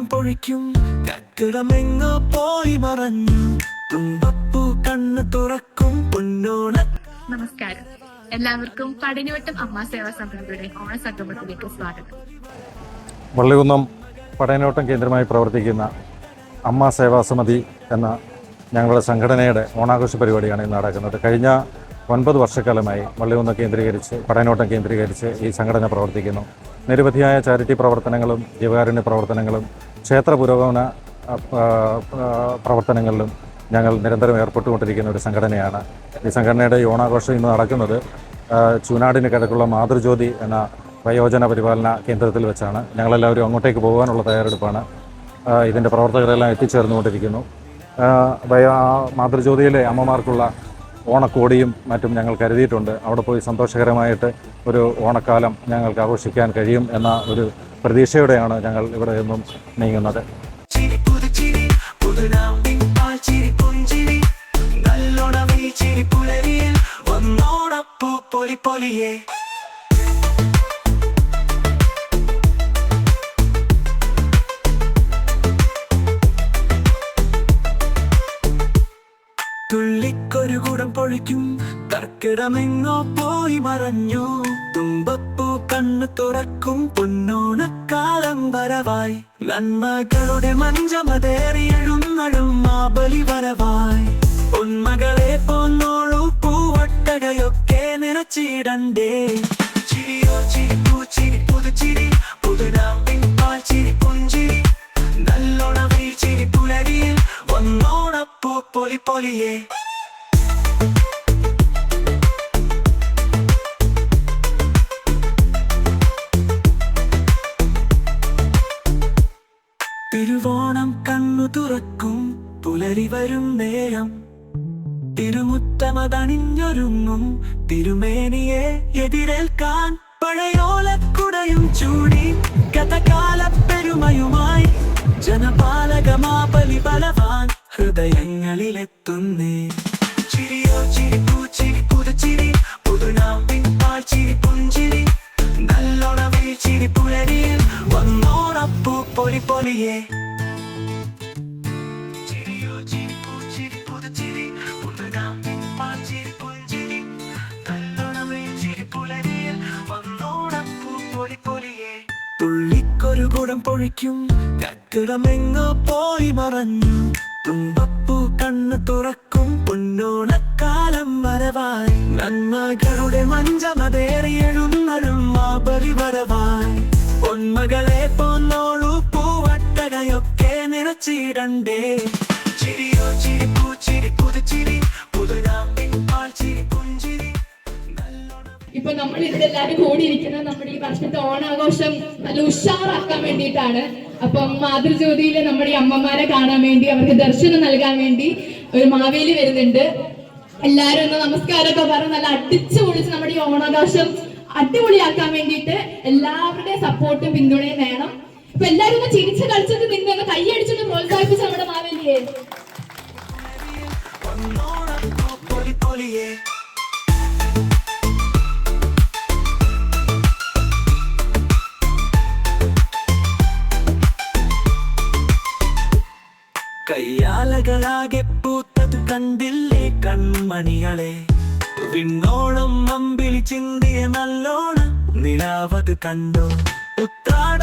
കൂടം പൊഴിക്കും. കക്കിടമെങ്ങോ പോയി മറഞ്ഞു. തുമ്പപ്പൂ കണ്ണ് തുറക്കും. പൊന്നോണ നമസ്കാരം. എല്ലാവർക്കും പടിഞ്ഞുവട്ടം അമ്മ സേവാ സംഘടനയുടെ ഓണസംഗമത്തിലേക്ക് സ്വാഗതം. വള്ളികുന്നം പടയനോട്ടം കേന്ദ്രമായി പ്രവർത്തിക്കുന്ന അമ്മ സേവാ സമിതി എന്ന ഞങ്ങളുടെ സംഘടനയുടെ ഓണാഘോഷ പരിപാടിയാണ് ഇന്ന് നടക്കുന്നത്. കഴിഞ്ഞ ഒൻപത് വർഷക്കാലമായി വള്ളികുന്നം കേന്ദ്രീകരിച്ച് പടയനോട്ടം കേന്ദ്രീകരിച്ച് ഈ സംഘടന പ്രവർത്തിക്കുന്നു. നിരവധിയായ ചാരിറ്റി പ്രവർത്തനങ്ങളും ജീവകാരുണ്യ പ്രവർത്തനങ്ങളും ക്ഷേത്ര പുരോഗമന പ്രവർത്തനങ്ങളിലും ഞങ്ങൾ നിരന്തരം ഏർപ്പെട്ടുകൊണ്ടിരിക്കുന്ന ഒരു സംഘടനയാണ്. ഈ സംഘടനയുടെ ഓണാഘോഷം ഇന്ന് നടക്കുന്നത് ചൂനാടിന് കിഴക്കുള്ള മാതൃജ്യോതി എന്ന വയോജന പരിപാലന കേന്ദ്രത്തിൽ വെച്ചാണ്. ഞങ്ങളെല്ലാവരും അങ്ങോട്ടേക്ക് പോകാനുള്ള തയ്യാറെടുപ്പാണ്. ഇതിന്റെ പ്രവർത്തകരെല്ലാം എത്തിച്ചേർന്നുകൊണ്ടിരിക്കുന്നു. മാതൃജ്യോതിയിലെ അമ്മമാർക്കുള്ള ഓണക്കോടിയും മറ്റും ഞങ്ങൾ കരുതിയിട്ടുണ്ട്. അവിടെ പോയി സന്തോഷകരമായിട്ട് ഒരു ഓണക്കാലം ഞങ്ങൾക്ക് ആഘോഷിക്കാൻ കഴിയും എന്ന ഒരു പ്രതീക്ഷയോടെയാണ് ഞങ്ങൾ ഇവിടെ നിന്നും നീങ്ങുന്നത്. പൊലിയേ തുള്ളിക്കൊരു കുടം പൊഴിക്കും കർക്കിടമെങ്ങോ പോയി മറഞ്ഞു. തുമ്പപ്പൂ കണ്ണു തുറക്കും പൊന്നോണക്കാലം വരവായി. നന്മകളുടെ മഞ്ചമതേറിയെഴുന്നഴും മാബലി വരവായി. പൊന്മകളെ പോന്നോളൂ പൂവട്ടകയൊക്കെ നിറച്ചിടണ്ടേ. ചിരിയോ ചിരി പൂച്ചിരി പുതുച്ചിരി പുതുനാമ്പിൻ പാൽച്ചിരി പുഞ്ചിരി. നല്ലോണമീ ചിരി പുലരിയിൽ ഒന്നോണപ്പൂ പൊലി പൊലിയേ. പൊലി പൊലിയേ ചിരിയോ ചിരി പൂച്ചിരി പുതുച്ചിരി പുതുനാമ്പിൻ പാൽച്ചിരി പുഞ്ചിരി നല്ലോണമേ ചിരി പുലരിയിൽ വന്നോണപ്പൂ പൊലി പൊലിയേ തുള്ളിക്കൊരു കുടം പൊഴിക്കും. കക്കിടമെങ്ങോ പോയി മറഞ്ഞു. തുമ്പപ്പൂ കണ്ണ് തുറക്കും. പൊന്നോണക്കാലം വരവായി. നന്മകളുടെ മഞ്ചമതേറിയെഴുന്നരും മാപരി വരവായി പൊന്മകളെ പോന്നോളൂ നിറച്ചിടണ്ടേ ചിരിയോ ചിരി. പൂച്ചിരി പുതുച്ചിരി പാൽച്ചിരി പുഞ്ചിരി. ഇപ്പൊ നമ്മൾ ഇതെല്ലാരും കൂടിയിരിക്കുന്നത് നമ്മുടെ ഈ വർഷത്തെ ഓണാഘോഷം നല്ല ഉഷാറാക്കാൻ വേണ്ടിയിട്ടാണ്. അപ്പം മാതൃജ്യോതിയിലെ നമ്മുടെ ഈ അമ്മമാരെ കാണാൻ വേണ്ടി അവർക്ക് ദർശനം നൽകാൻ വേണ്ടി ഒരു മാവേലി വരുന്നുണ്ട്. എല്ലാരും ഒന്ന് നമസ്കാരമൊക്കെ പറഞ്ഞ് നല്ല അടിച്ചു പൊളിച്ച് നമ്മുടെ ഈ ഓണാഘോഷം അടിപൊളിയാക്കാൻ വേണ്ടിയിട്ട് എല്ലാവരുടെയും സപ്പോർട്ടും പിന്തുണയും വേണം. ഇപ്പൊ എല്ലാരും ഒന്ന് ചിരിച്ച് കളിച്ചിട്ട് നിന്ന് ഒന്ന് കൈയടിച്ചൊന്ന് പ്രോത്സാഹിപ്പിച്ച നമ്മുടെ മാവേലിയെ. കയ്യാലകളാകെ പൂത്തത് കണ്ടില്ലേ കൺമണികളെ? വിണ്ണോളം അമ്പിളി ചിന്തിയ നല്ലോണം നിലാവത് കണ്ടു? ഉത്രാട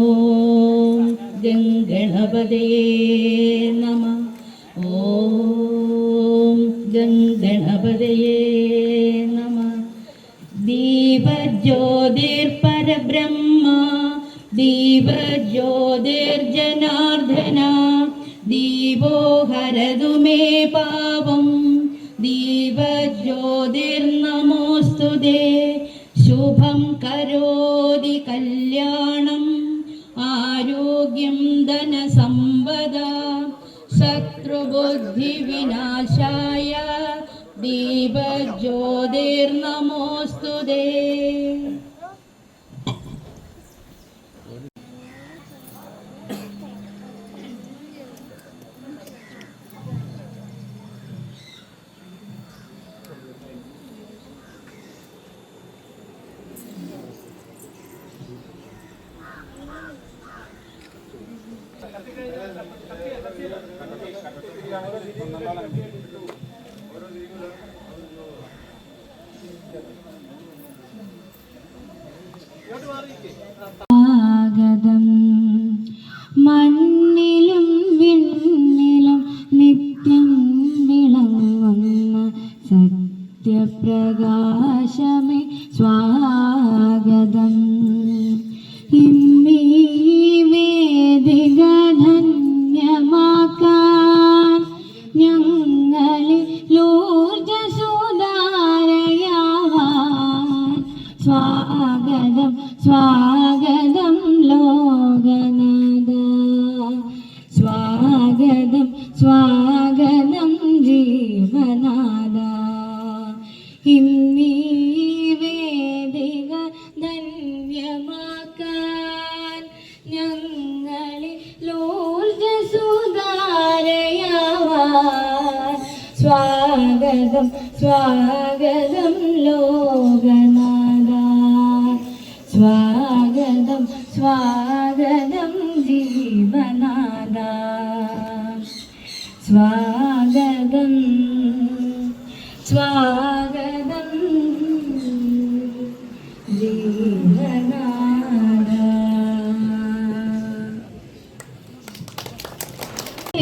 ഗംഗണപതയേ നമ. ഓം ഗംഗണപതയേ നമ. ദീപജ്യോതിർപരബ്രഹ്മ ദീപജ്യോതിർജനാർദ്ദന ദീപോ ഹരതു മേ പാവം ദീപജ്യോതിർനമോസ്തു ശുഭം കരോതി കല്യാണം शत्रुबुद्धिविनाशाय दीपज्योतिर्नमोऽस्तु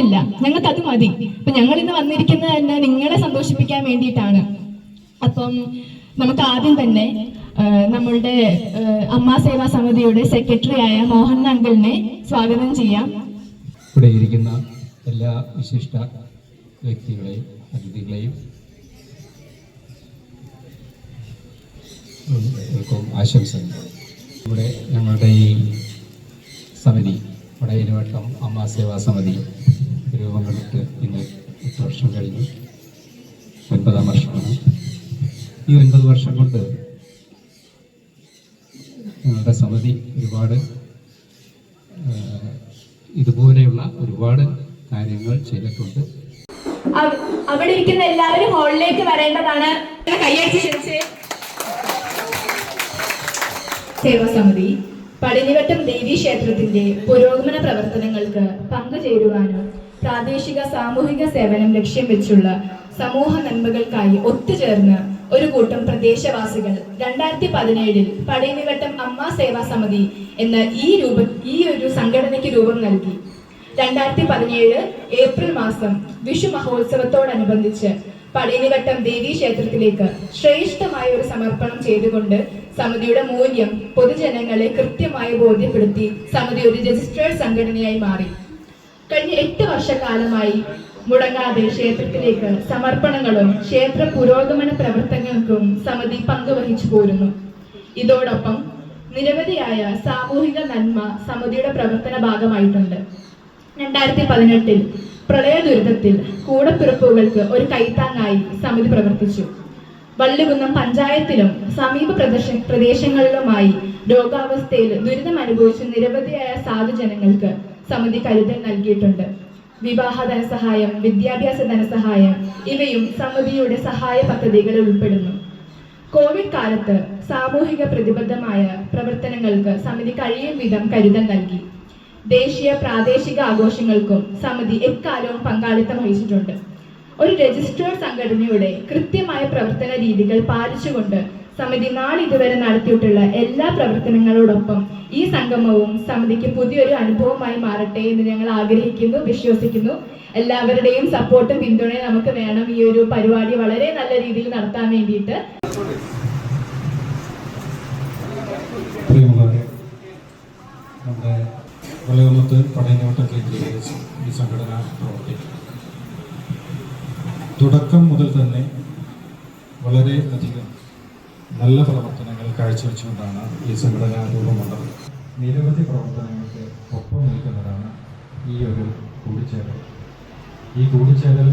ഇല്ല ഞങ്ങൾക്ക് അത് മതി. അപ്പൊ ഞങ്ങൾ ഇന്ന് വന്നിരിക്കുന്നത് തന്നെ നിങ്ങളെ സന്തോഷിപ്പിക്കാൻ വേണ്ടിയിട്ടാണ്. അപ്പം നമുക്ക് ആദ്യം തന്നെ നമ്മളുടെ അമ്മാ സേവാ സമിതിയുടെ സെക്രട്ടറി ആയ മോഹൻ അങ്കിളിനെ സ്വാഗതം ചെയ്യാം. ഇവിടെ ഇരിക്കുന്ന എല്ലാ വിശിഷ്ട വ്യക്തികളെയും അതിഥികളെയും ആശംസകൾ. ഇവിടെ ഞങ്ങളുടെ ഈ സമിതി വടയിലുവട്ടം അമ്മ സേവാ സമിതി രൂപം കൊണ്ടിട്ട് ഇന്ന് എട്ട് വർഷം കഴിഞ്ഞു. ഒൻപതാം വർഷമാണ്. ഈ ഒൻപത് വർഷം കൊണ്ട് ഞങ്ങളുടെ സമിതി ഒരുപാട് ഇതുപോലെയുള്ള ഒരുപാട് കാര്യങ്ങൾ ചെയ്തിട്ടുണ്ട്. അവിടെ ഇരിക്കുന്ന എല്ലാവരും ഹോളിലേക്ക് വരേണ്ടതാണ്. കൈയടിച്ച് ക്ഷണിച്ച്. സേവാസമിതി പടിഞ്ഞിവട്ടം ദേവി ക്ഷേത്രത്തിന്റെ പുരോഗമന പ്രവർത്തനങ്ങൾക്ക് പങ്കുചേരുവാനും പ്രാദേശിക സാമൂഹിക സേവനം ലക്ഷ്യം വെച്ചുള്ള സമൂഹ നന്മകൾക്കായി ഒത്തുചേർന്ന് ഒരു കൂട്ടം പ്രദേശവാസികൾ രണ്ടായിരത്തി പതിനേഴിൽ പടയനിവട്ടം അമ്മ സേവാ സമിതി എന്ന ഈ രൂപ ഈ ഒരു സംഘടനയ്ക്ക് രൂപം നൽകി. രണ്ടായിരത്തി പതിനേഴ് ഏപ്രിൽ മാസം വിഷു മഹോത്സവത്തോടനുബന്ധിച്ച് പടയനിവട്ടം ദേവീ ക്ഷേത്രത്തിലേക്ക് ശ്രേഷ്ഠമായ ഒരു സമർപ്പണം ചെയ്തുകൊണ്ട് സമിതിയുടെ മൂല്യം പൊതുജനങ്ങളെ കൃത്യമായി ബോധ്യപ്പെടുത്തി സമിതി ഒരു രജിസ്ട്രേഡ് സംഘടനയായി മാറി. കഴിഞ്ഞ എട്ട് വർഷക്കാലമായി മുടങ്ങാതെ ക്ഷേത്രത്തിലേക്ക് സമർപ്പണങ്ങളും ക്ഷേത്ര പുരോഗമന പ്രവർത്തനങ്ങൾക്കും സമിതി പങ്കുവഹിച്ചു പോരുന്നു. ഇതോടൊപ്പം നിരവധിയായ സാമൂഹിക നന്മ സമിതിയുടെ പ്രവർത്തന ഭാഗമായിട്ടുണ്ട്. രണ്ടായിരത്തി പതിനെട്ടിൽ പ്രളയ ദുരിതത്തിൽ കൂടപ്പിറപ്പുകൾക്ക് ഒരു കൈത്താങ്ങായി സമിതി പ്രവർത്തിച്ചു. വള്ളികുന്നം പഞ്ചായത്തിലും സമീപ പ്രദേശ പ്രദേശങ്ങളിലുമായി രോഗാവസ്ഥയിൽ ദുരിതം അനുഭവിച്ച നിരവധിയായ സാധുജനങ്ങൾക്ക് സമിതി കരുതൽ നൽകിയിട്ടുണ്ട്. വിവാഹ ധനസഹായം വിദ്യാഭ്യാസ ധനസഹായം ഇവയും സമിതിയുടെ സഹായ പദ്ധതികളിൽ ഉൾപ്പെടുന്നു. കോവിഡ് കാലത്ത് സാമൂഹിക പ്രതിബദ്ധമായ പ്രവർത്തനങ്ങൾക്ക് സമിതി കഴിയും വിധം കരുതൽ നൽകി. ദേശീയ പ്രാദേശിക ആഘോഷങ്ങൾക്കും സമിതി എക്കാലവും പങ്കാളിത്തം വഹിച്ചിട്ടുണ്ട്. ഒരു രജിസ്റ്റേർഡ് സംഘടനയുടെ കൃത്യമായ പ്രവർത്തന രീതികൾ പാലിച്ചുകൊണ്ട് സമിതി നാളിതുവരെ നടത്തിയിട്ടുള്ള എല്ലാ പ്രവർത്തനങ്ങളോടൊപ്പം ഈ സംഗമവും സമിതിക്ക് പുതിയൊരു അനുഭവമായി മാറട്ടെ എന്ന് ഞങ്ങൾ ആഗ്രഹിക്കുന്നു വിശ്വസിക്കുന്നു. എല്ലാവരുടെയും സപ്പോർട്ടും പിന്തുണയും നമുക്ക് വേണം ഈ ഒരു പരിപാടി വളരെ നല്ല രീതിയിൽ നടത്താൻ വേണ്ടിയിട്ട്. നമ്മുടെ ഈ സംഘടന തുടക്കം മുതൽ തന്നെ വളരെ അധികം നല്ല പ്രവർത്തനങ്ങൾ കാഴ്ചവെച്ചുകൊണ്ടാണ് ഈ സംഘടന രൂപമുള്ളത് നിരവധി പ്രവർത്തനങ്ങൾക്ക് ഒപ്പം നിൽക്കുന്നതാണ് ഈ ഒരു കൂടിച്ചേരൽ. ഈ കൂടിച്ചേരൽ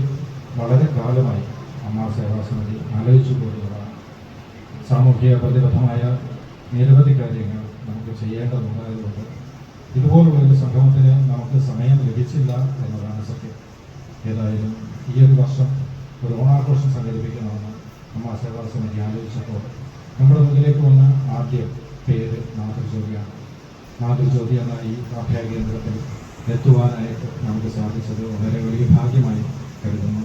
വളരെ കാലമായി അമ്മ സേവാ സമിതി ആലോചിച്ചു പോരുന്നതാണ്. സാമൂഹിക പ്രതിബദ്ധമായ നിരവധി കാര്യങ്ങൾ നമുക്ക് ചെയ്യേണ്ടതുണ്ടായതുകൊണ്ട് ഇതുപോലുള്ള ഒരു സംഗമത്തിന് നമുക്ക് സമയം ലഭിച്ചില്ല എന്നതാണ് സത്യം. ഏതായാലും ഈ ഒരു വർഷം ഒരു ഓണാഘോഷം സംഘടിപ്പിക്കണമെന്ന് അമ്മ സേവാ സമിതി ആലോചിച്ചപ്പോൾ നമ്മുടെ മുന്നിലേക്ക് വന്ന ആദ്യ പേര് മാതൃജ്യോതിയാണ്. മാതൃജ്യോതി എന്ന ഈ അഭയ കേന്ദ്രത്തിൽ എത്തുവാനായിട്ട് നമുക്ക് സാധിച്ചത് വളരെ വലിയ ഭാഗ്യമായി കരുതുന്നു.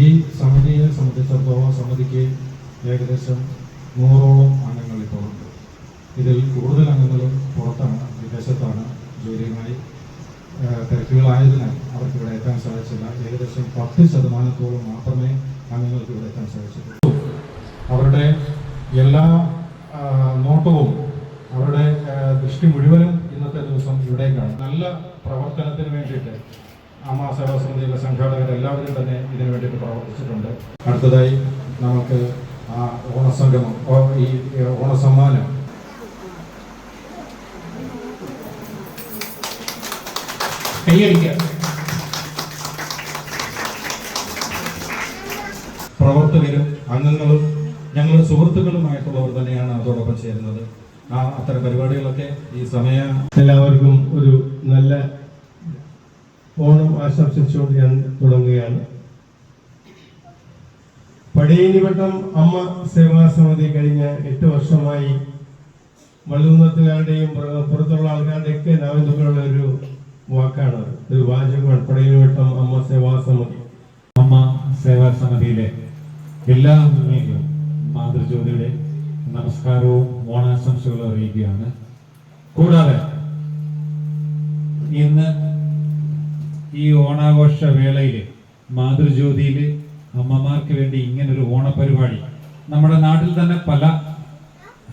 ഈ സമിതിയെ സംബന്ധിച്ചിടത്തോളം സമിതിക്ക് ഏകദേശം നൂറോളം അംഗങ്ങൾ ഇപ്പോൾ ഉണ്ട്. ഇതിൽ കൂടുതൽ അംഗങ്ങളും പുറത്താണ് വിദേശത്താണ് ജോലിയുമായി തിരക്കുകളായതിനാൽ അവർക്ക് ഇവിടെ എത്താൻ സാധിച്ചില്ല. ഏകദേശം പത്ത് ശതമാനത്തോളം മാത്രമേ അംഗങ്ങൾക്ക് ഇവിടെ എത്താൻ സാധിച്ചിട്ടുള്ളൂ. അവരുടെ എല്ലാ നോട്ടവും അവരുടെ ദൃഷ്ടി മുഴുവനും ഇന്നത്തെ ദിവസം ഇവിടേക്കാണ്. നല്ല പ്രവർത്തനത്തിന് വേണ്ടിയിട്ട് സമിതിയിലെ സംഘാടകർ എല്ലാവരും തന്നെ ഇതിനു വേണ്ടിയിട്ട് പ്രവർത്തിച്ചിട്ടുണ്ട്. അടുത്തതായി നമുക്ക് ആ ഓണസംഗമം ഈ ഓണസമ്മാനം. പ്രവർത്തകരും അംഗങ്ങളും ഞങ്ങളുടെ സുഹൃത്തുക്കളുമായിട്ടുള്ളവർ തന്നെയാണ് അതോടൊപ്പം ചേരുന്നത്. ആ അത്തരം പരിപാടികളൊക്കെ ഈ സമയ എല്ലാവർക്കും ഒരു നല്ല ഓണം ആശംസിച്ചുകൊണ്ട് ഞാൻ തുടങ്ങുകയാണ്. പടിയേനിവട്ടം അമ്മ സേവാ സമിതി കഴിഞ്ഞ എട്ട് വർഷമായി വള്ളുന്നത്തുകാരുടെയും പുറ- പുറത്തുള്ള ആൾക്കാരുടെയൊക്കെ നാവിന്തുകളുടെ ഒരു വാക്കാണ് ഒരു വാചകമാണ് പടയനിവട്ടം അമ്മ സേവാ സമിതി അമ്മ സേവാ സമിതിയിലെ എല്ലാ മാതൃജ്യോതിയുടെ നമസ്കാരവും ഓണാശംസകളും അറിയിക്കുകയാണ്. കൂടാതെ ഇന്ന് ഈ ഓണാഘോഷ വേളയിൽ മാതൃജ്യോതിയിൽ അമ്മമാർക്ക് വേണ്ടി ഇങ്ങനൊരു ഓണപരിപാടി. നമ്മുടെ നാട്ടിൽ തന്നെ പല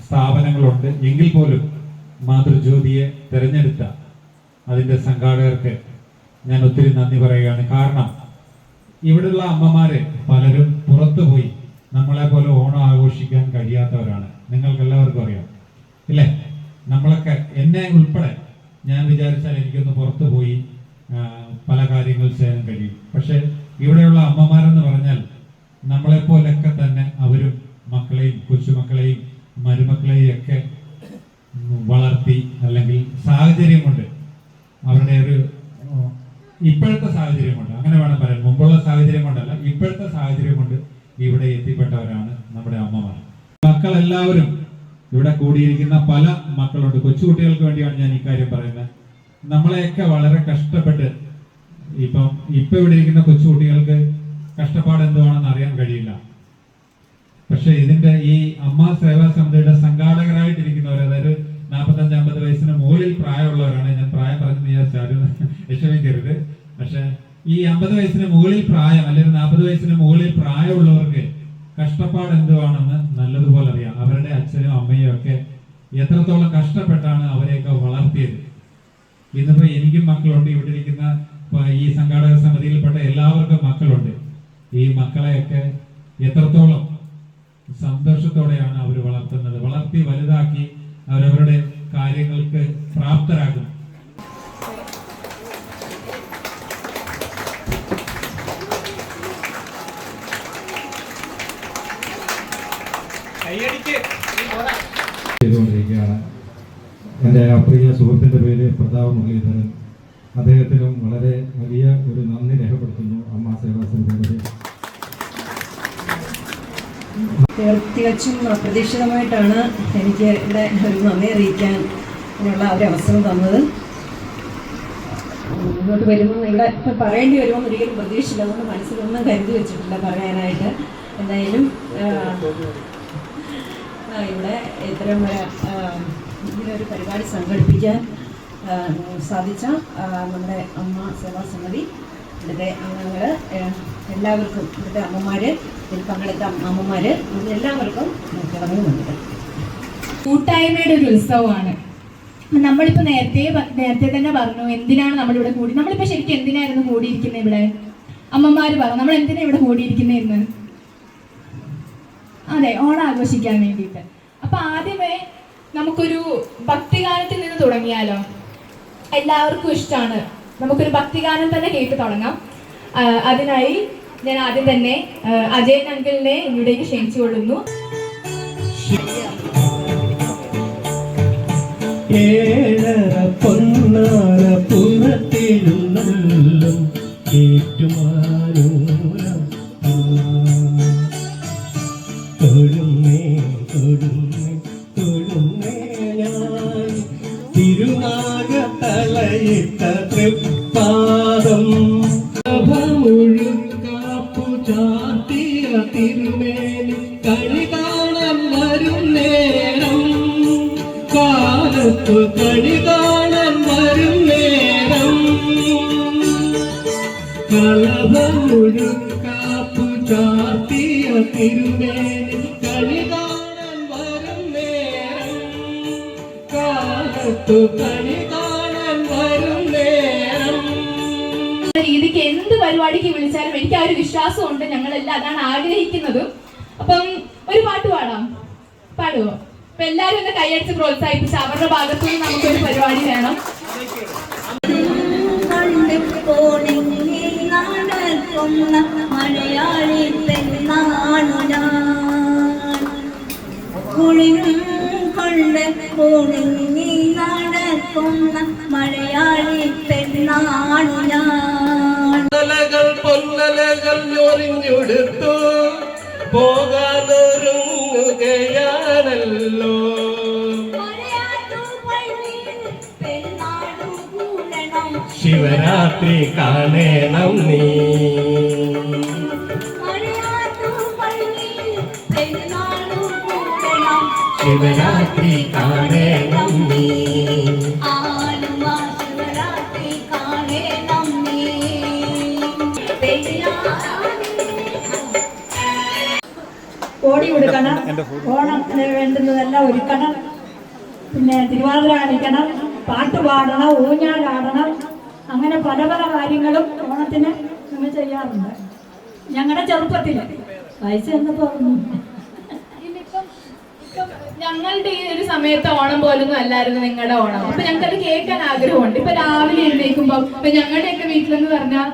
സ്ഥാപനങ്ങളുണ്ട്. എങ്കിൽ പോലും മാതൃജ്യോതിയെ തിരഞ്ഞെടുത്ത അതിന്റെ സംഘാടകർക്ക് ഞാൻ ഒത്തിരി നന്ദി പറയുകയാണ്. കാരണം ഇവിടെയുള്ള അമ്മമാരെ പലരും പുറത്തു പോയി നമ്മളെ പോലെ ഓണം ആഘോഷിക്കാൻ കഴിയാത്തവരാണ്. നിങ്ങൾക്ക് എല്ലാവർക്കും അറിയാം. ഇല്ലേ? നമ്മളൊക്കെ എന്നെ ഉൾപ്പെടെ ഞാൻ വിചാരിച്ചാൽ എനിക്കൊന്ന് പുറത്തു പോയി പല കാര്യങ്ങൾ ചെയ്യാൻ കഴിയും. പക്ഷെ ഇവിടെയുള്ള അമ്മമാരെന്ന് പറഞ്ഞാൽ നമ്മളെപ്പോലൊക്കെ തന്നെ അവരും മക്കളെയും കൊച്ചുമക്കളെയും മരുമക്കളെയും ഒക്കെ വളർത്തി അല്ലെങ്കിൽ സാഹചര്യം കൊണ്ട് അവരുടെ ഒരു ഇപ്പോഴത്തെ സാഹചര്യം കൊണ്ട് അങ്ങനെ വേണം പറയാൻ. മുമ്പുള്ള സാഹചര്യം കൊണ്ടല്ല ഇപ്പോഴത്തെ സാഹചര്യം കൊണ്ട് ഇവിടെ എത്തിപ്പെട്ടവരാണ് നമ്മുടെ അമ്മമാർ. മക്കളെല്ലാവരും ഇവിടെ കൂടിയിരിക്കുന്ന പല മക്കളുണ്ട്. കൊച്ചുകുട്ടികൾക്ക് വേണ്ടിയാണ് ഞാൻ ഇക്കാര്യം പറയുന്നത്. നമ്മളെയൊക്കെ വളരെ കഷ്ടപ്പെട്ട് ഇപ്പം ഇപ്പൊ ഇവിടെ ഇരിക്കുന്ന കൊച്ചുകുട്ടികൾക്ക് കഷ്ടപ്പാട് എന്തുവാണെന്ന് അറിയാൻ കഴിയില്ല. പക്ഷെ ഇതിന്റെ ഈ അമ്മ സേവാ സമിതിയുടെ സംഘാടകരായിട്ടിരിക്കുന്നവർ അതായത് നാൽപ്പത്തഞ്ച് അമ്പത് വയസ്സിന് മുകളിൽ പ്രായമുള്ളവരാണ്. ഞാൻ പ്രായം പറഞ്ഞു വിചാരിച്ചാലും വിഷമിക്കരുത്. പക്ഷെ ഈ അമ്പത് വയസ്സിന് മുകളിൽ പ്രായം അല്ലെങ്കിൽ നാൽപ്പത് വയസ്സിന് മുകളിൽ പ്രായമുള്ളവർക്ക് കഷ്ടപ്പാട് എന്തുവാണെന്ന് നല്ലതുപോലെ അറിയാം. അവരുടെ അച്ഛനും അമ്മയും ഒക്കെ എത്രത്തോളം കഷ്ടപ്പെട്ടാണ് അവരെയൊക്കെ വളർത്തിയത്. ഇന്നിപ്പോ എനിക്കും മക്കളുണ്ട് ഇവിടെ ഇരിക്കുന്ന ഈ സംഘാടക സമിതിയിൽപ്പെട്ട എല്ലാവർക്കും മക്കളുണ്ട്. ഈ മക്കളെയൊക്കെ എത്രത്തോളം സന്തോഷത്തോടെയാണ് അവർ വളർത്തുന്നത്. വളർത്തി വലുതാക്കി അവരവരുടെ കാര്യങ്ങൾക്ക് പ്രാപ്തരാകും എന്റെ അപ്രിയ പ്രിയ സുഹൃത്തിന്റെ പേര് പ്രതാപ് മുരളീധരൻ. അദ്ദേഹത്തിനും വളരെ വലിയ ഒരു നന്ദി രേഖപ്പെടുത്തുന്നു അമ്മ സേവാ സമിതിയുടെ തികച്ചും അപ്രതീക്ഷിതമായിട്ടാണ് എനിക്ക് ഇവിടെ ഒരു നന്ദി അറിയിക്കാൻ ഉള്ള ഒരു അവസരം തന്നത്. ഇങ്ങോട്ട് വരുമ്പോൾ ഇവിടെ ഇപ്പം പറയേണ്ടി വരുമെന്ന് ഒരിക്കലും പ്രതീക്ഷയില്ല അതുകൊണ്ട് മനസ്സിലൊന്നും കരുതി വെച്ചിട്ടില്ല പറയാനായിട്ട്. എന്തായാലും ഇവിടെ ഇത്തരം ഇങ്ങനൊരു പരിപാടി സംഘടിപ്പിക്കാൻ സാധിച്ച നമ്മുടെ അമ്മ സേവാ സമിതി ഇവിടുത്തെ അംഗങ്ങൾ എല്ലാവർക്കും ഇവിടുത്തെ അമ്മമാർ ഇതിൽ പങ്കെടുത്ത അമ്മമാർ എല്ലാവർക്കും കിടന്നുണ്ട് കൂട്ടായ്മയുടെ ഒരു ഉത്സവമാണ്. നമ്മളിപ്പോൾ നേരത്തെ നേരത്തെ തന്നെ പറഞ്ഞു എന്തിനാണ് നമ്മളിവിടെ കൂടി നമ്മളിപ്പോൾ ശരിക്കും എന്തിനായിരുന്നു കൂടിയിരിക്കുന്നത് ഇവിടെ? അമ്മമാർ പറഞ്ഞു നമ്മൾ എന്തിനാണ് ഇവിടെ കൂടിയിരിക്കുന്നത് എന്ന്? അതെ ഓണം ആഘോഷിക്കാൻ വേണ്ടിയിട്ട്. അപ്പോൾ ആദ്യമേ നമുക്കൊരു ഭക്തിഗാനത്തിൽ നിന്ന് തുടങ്ങിയാലോ? എല്ലാവർക്കും ഇഷ്ടമാണ് നമുക്കൊരു ഭക്തിഗാനം തന്നെ കേട്ട് തുടങ്ങാം. അതിനായി ഞാൻ ആദ്യം തന്നെ അജയൻ അങ്കിളിനെ ഇവിടേക്ക് ക്ഷണിച്ചു കൊള്ളുന്നു. ഏഴര പൊന്നാര പുറത്തിരുന്നല്ലോ ഏറ്റുമാനൂരം പരിപാടിക്ക് വിളിച്ചാലും എനിക്ക് ആ ഒരു വിശ്വാസമുണ്ട്. ഞങ്ങളെല്ലാം അതാണ് ആഗ്രഹിക്കുന്നത്. അപ്പം ഒരു പാട്ട് പാടാം. പാടുവോ? അപ്പൊ എല്ലാരും ഒന്ന് കൈയടിച്ച് പ്രോത്സാഹിപ്പിച്ച് അവരുടെ ഭാഗത്തു നിന്ന് നമുക്കൊരു പരിപാടി വേണം. ഞാൻ മലയാളി പെണ്ണാണു ഞാൻ. പൊന്നലകൾ പൊന്നലകൾ ഞൊറിഞ്ഞെടുത്തു. പോകാനൊരുങ്ങുകയാണല്ലോ. ശിവരാത്രി കാണേണം നീ. ശിവരാത്രി കാണേണം നീ. കോടി കൊടുക്കണം. ഓണത്തിന് വേണ്ടുന്നതെല്ലാം ഒരുക്കണം. പിന്നെ തിരുവാതിര അടിക്കണം പാട്ട് പാടണം ഊഞ്ഞാലാടണം. അങ്ങനെ പല പല കാര്യങ്ങളും ഓണത്തിന് നമ്മൾ ചെയ്യാറുണ്ട്. ഞങ്ങളുടെ ചെറുപ്പത്തിൽ വയസ്സ് എന്നപ്പോ ഞങ്ങളുടെ ഈ ഒരു സമയത്ത് ഓണം പോലൊന്നും അല്ലായിരുന്നു നിങ്ങളുടെ ഓണം. അപ്പൊ ഞങ്ങൾക്കത് കേൾക്കാൻ ആഗ്രഹമുണ്ട്. ഇപ്പൊ രാവിലെ എഴുന്നേൽക്കുമ്പോ ഇപ്പൊ ഞങ്ങളുടെയൊക്കെ വീട്ടിലെന്ന് പറഞ്ഞാൽ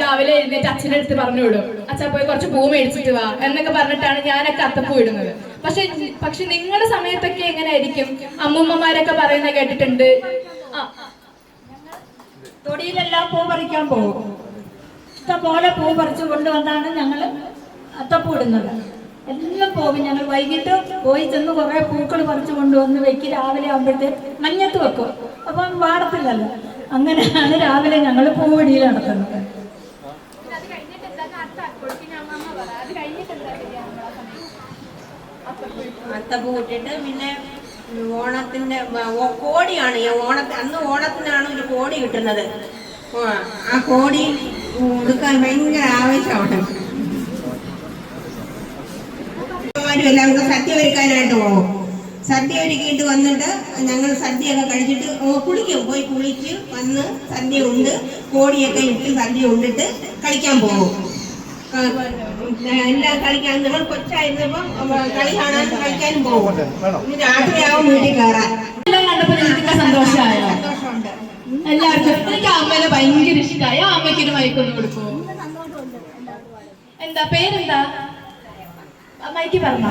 രാവിലെ എഴുന്നേറ്റ് അച്ഛന്റെ അടുത്ത് പറഞ്ഞു വിടും. അച്ഛാ പോയി കുറച്ച് പൂ മേടിച്ചിട്ട് വാ. എന്നൊക്കെ പറഞ്ഞിട്ടാണ് ഞാനൊക്കെ അത്തപ്പൂ ഇടുന്നത്. പക്ഷെ പക്ഷെ നിങ്ങളുടെ സമയത്തൊക്കെ എങ്ങനെ ആയിരിക്കും അമ്മൂമ്മമാരൊക്കെ പറയുന്ന കേട്ടിട്ടുണ്ട്. തൊടിയിലെല്ലാം പൂ പറിക്കാൻ പോകും. ഇഷ്ടംപോലെ പൂ പറിച്ചു കൊണ്ടുവന്നാണ് ഞങ്ങൾ അത്തപ്പൂ ഇടുന്നത്. എല്ലാം പോകും ഞങ്ങൾ. വൈകിട്ട് പോയി ചെന്ന് കുറേ പൂക്കൾ പറിച്ചു കൊണ്ടുവന്ന് വെക്ക് രാവിലെ ആകുമ്പോഴത്തേക്ക് മഞ്ഞത്ത് വെക്കും. അപ്പം വാടത്തില്ലല്ലോ. അങ്ങനെയാണ് രാവിലെ ഞങ്ങൾ പൂവടിയിൽ നടത്തുന്നത് ഇട്ടിട്ട് പിന്നെ ഓണത്തിന്റെ കോടിയാണ് ഓണത്തിന് അന്ന് ഓണത്തിനാണ് ഒരു കോടി കിട്ടുന്നത്. ആ കോടി കൊടുക്കാൻ ഭയങ്കര അമ്മമാരും എല്ലാവർക്കും സദ്യ ഒരുക്കാനായിട്ട് പോകും സദ്യ ഒരുക്കിയിട്ട് വന്നിട്ട് ഞങ്ങൾ സദ്യയൊക്കെ കഴിച്ചിട്ട് ഓ, കുളിക്കും. പോയി കുളിച്ച് വന്ന് സദ്യ ഉണ്ട്. കോടിയൊക്കെ ഇട്ട് സദ്യ ഉണ്ടിട്ട് കളിക്കാൻ പോകും. എല്ലാം കളിക്കാൻ നമ്മൾ കൊച്ചായിരുന്നപ്പം കളി കാണാൻ കളിക്കാനും പോകും. രാത്രിയാവും വീട്ടിൽ കയറാൻ. എല്ലാം കണ്ടപ്പോൾ നിങ്ങൾക്ക് സന്തോഷമായോ? സന്തോഷമുണ്ട്. എല്ലാവർക്കും എനിക്ക് അമ്മേനെ ഭയങ്കര ഇഷ്ടമായി ആ അമ്മയ്ക്ക് ഒരു മൈക്കൊന്ന് കൊടുക്കുമോ എന്താ പേരെന്താ? മൈക്ക് പറഞ്ഞോ?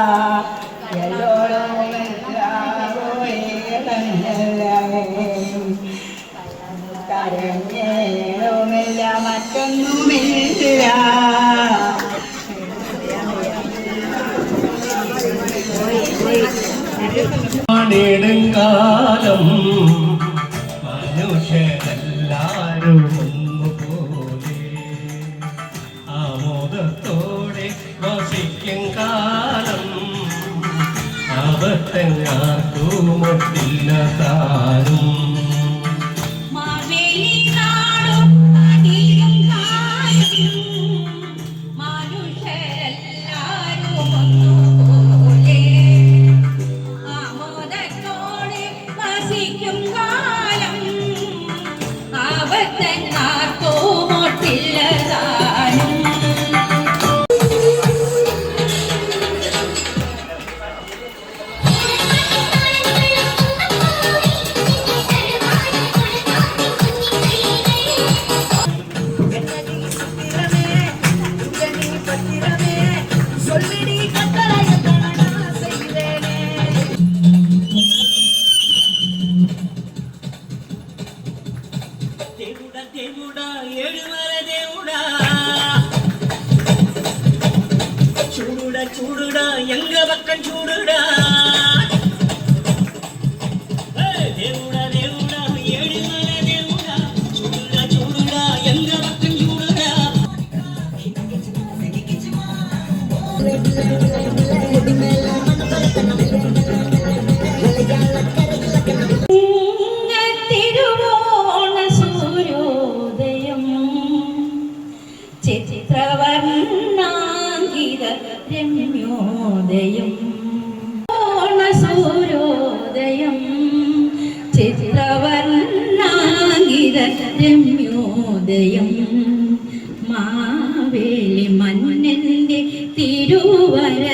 നെടുങ്കാലം മനുഷ്യരെല്ലാരും ഒന്നുപോലെ ആമോദത്തോടെ വസിക്കും കാലം ആപത്തങ്ങാർക്കുമൊട്ടില്ല താനും പ്രവർണാഗിര രമ്യോദയം മാവേലി മന്നന്റെ തിരുവര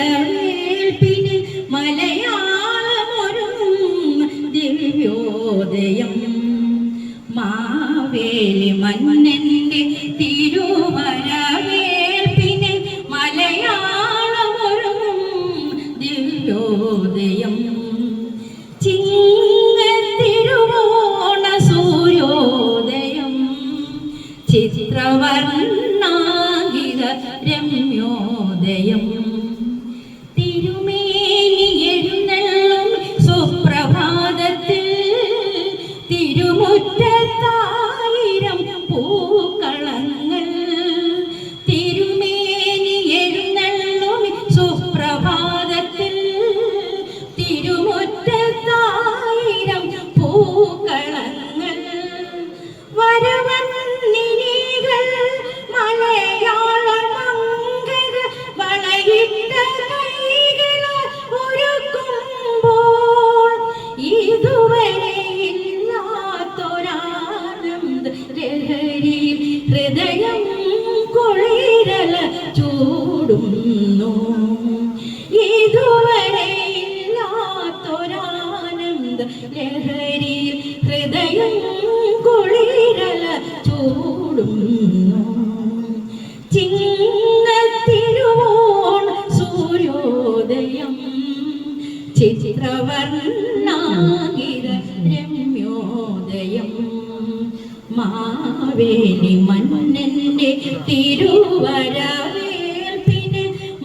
തേനി മന്നന്റെ തിരുവരവേൽപ്പിന്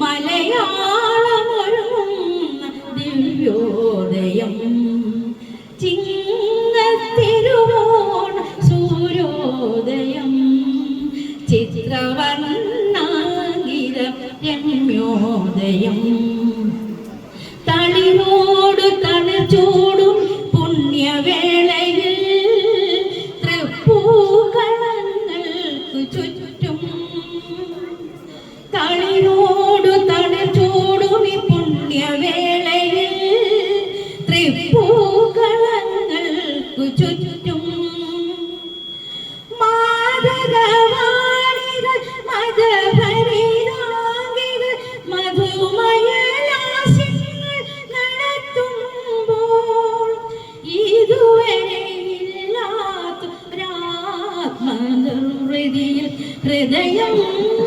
മലയാള ないよ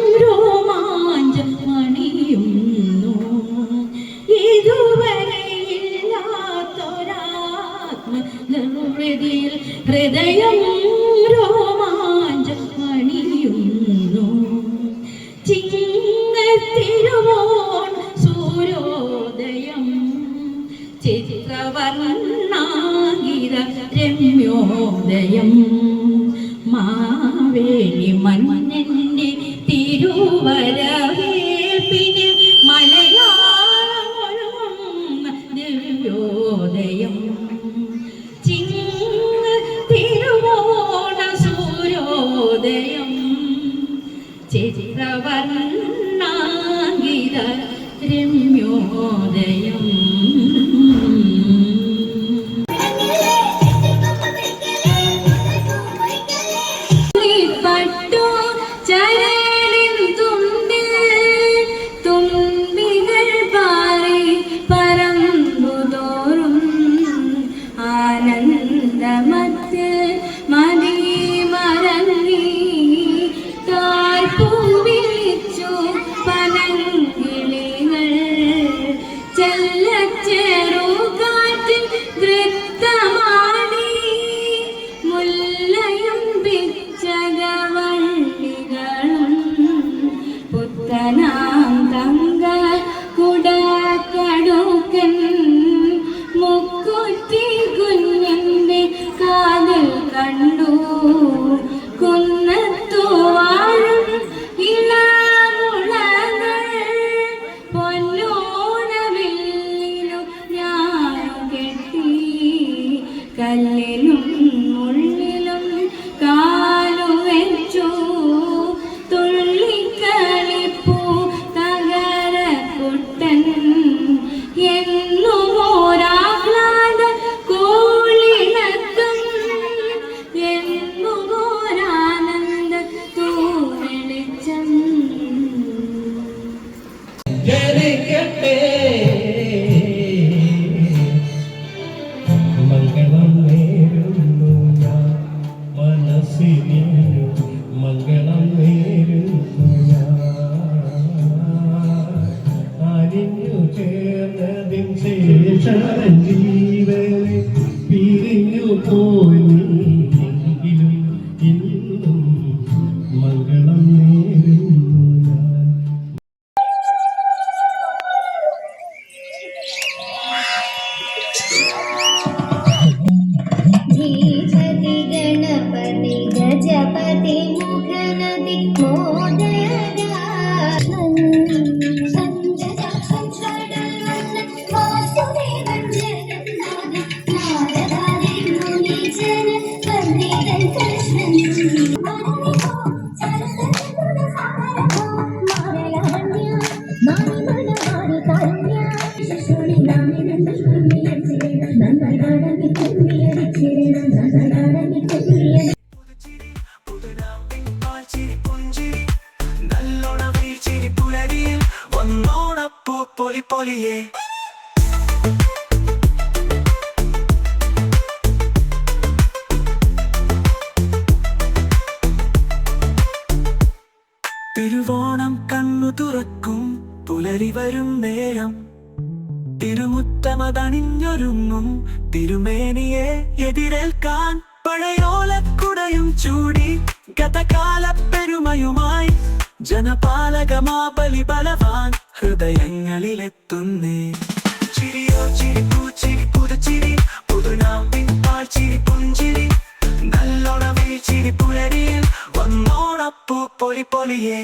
കണ്ണാങ്കിര രമ്യോദയം. കണ്ടു. അലിഞ്ഞു ചേർന്നതിൻ ശേഷം ജീവനെ പിരിഞ്ഞു പോയി പൊലിയേ തിരുവോണം കണ്ണു തുറക്കും പുലരി വരും നേരം തിരുമുത്തമതണിഞ്ഞൊരുങ്ങും തിരുമേനിയെ എതിരേൽക്കാൻ പഴയോലക്കുടയും ചൂടി ഗതകാല പെരുമയുമായി ജനപാലകമാബലി ബലവാൻ ഹൃദയങ്ങളിലെത്തുന്നേ. ചിരിയോ ചിരി. പുതുച്ചിരി പുതുനാമ്പിൻ പാഴ്ചിരി പുഞ്ചിരി. നല്ലോണമേ ചിരി പുലരിയിൽ വന്നോണപ്പൂ പൊലി പൊലിയേ.